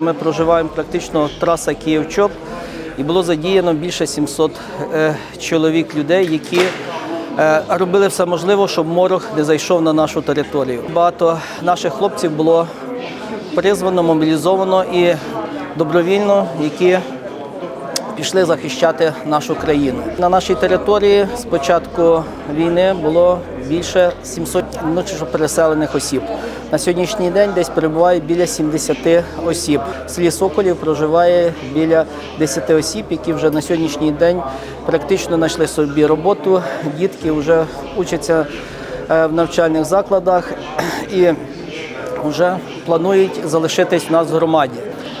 Ми проживаємо практично траса Київ-Чоп і було задіяно більше 700 е, чоловік людей, які е, робили все можливе, щоб морок не зайшов на нашу територію. Багато наших хлопців було призвано, мобілізовано і добровільно, які пішли захищати нашу країну. На нашій території з початку війни було більше 700 внутрішньо переселених осіб. На сьогоднішній день десь перебуває біля 70 осіб. В селі Соколів проживає біля 10 осіб, які вже на сьогоднішній день практично знайшли собі роботу. Дітки вже учаться е, в навчальних закладах і вже планують залишитись в нас в громаді.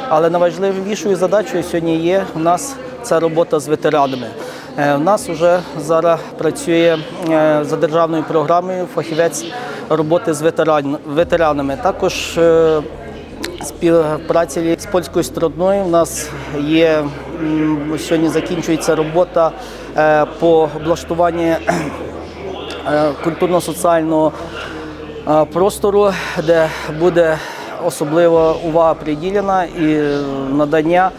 Але найважливішою задачею сьогодні є у нас це робота з ветеранами. Е, У нас вже зараз працює е, за державною програмою фахівець роботи з ветеран- ветеранами. Також е, співпраці з польською стороною. У нас є сьогодні закінчується робота е, по облаштуванню е, культурно-соціального простору, де буде особлива увага приділена і надання.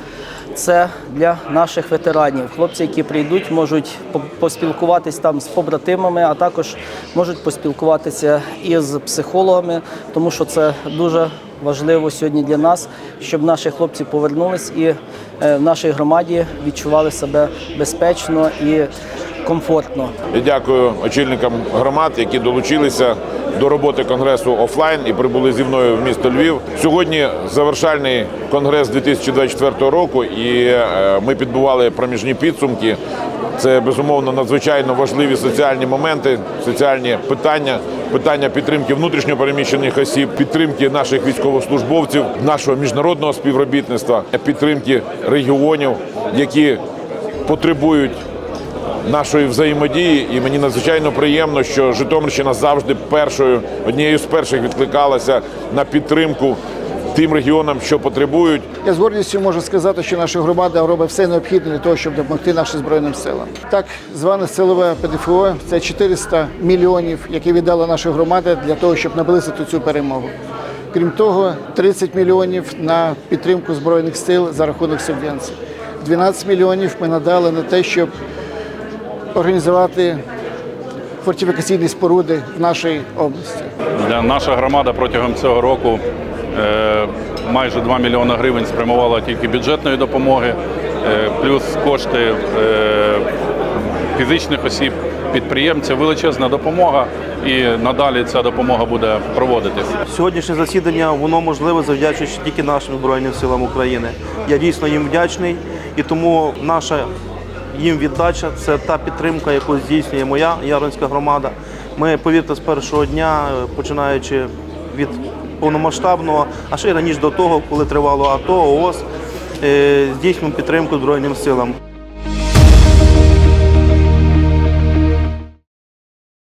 Це для наших ветеранів. Хлопці, які прийдуть, можуть по- поспілкуватись там з побратимами, а також можуть поспілкуватися і з психологами, тому що це дуже важливо сьогодні для нас, щоб наші хлопці повернулись і е, в нашій громаді відчували себе безпечно і комфортно. Я дякую очільникам громад, які долучилися до роботи конгресу офлайн і прибули зі мною в місто Львів. Сьогодні завершальний конгрес 2024 року, і е, ми підбували проміжні підсумки. Це безумовно надзвичайно важливі соціальні моменти, соціальні питання, питання підтримки внутрішньо переміщених осіб, підтримки наших військовослужбовців, нашого міжнародного співробітництва, підтримки регіонів, які потребують нашої взаємодії, і мені надзвичайно приємно, що Житомирщина завжди першою однією з перших відкликалася на підтримку тим регіонам, що потребують. Я з гордістю можу сказати, що наша громада робить все необхідне для того, щоб допомогти нашим збройним силам. Так зване силове ПДФО це 400 мільйонів, які віддала наша громада для того, щоб наблизити цю перемогу. Крім того, 30 мільйонів на підтримку збройних сил за рахунок субвенцій. 12 мільйонів ми надали на те, щоб організувати фортифікаційні споруди в нашій області. Для наша громада протягом цього року е, майже 2 мільйони гривень спрямувала тільки бюджетної допомоги, е, плюс кошти е, фізичних осіб, підприємців, величезна допомога, і надалі ця допомога буде проводитись. Сьогоднішнє засідання воно можливе завдячуючи тільки нашим Збройним силам України. Я дійсно їм вдячний, і тому наша їм віддача це та підтримка, яку здійснює моя Яронська громада. Ми, повірте, з першого дня, е, починаючи від повномасштабного, а ще й раніше до того, коли тривало АТО, ООС, е, здійснюємо підтримку Збройним силам.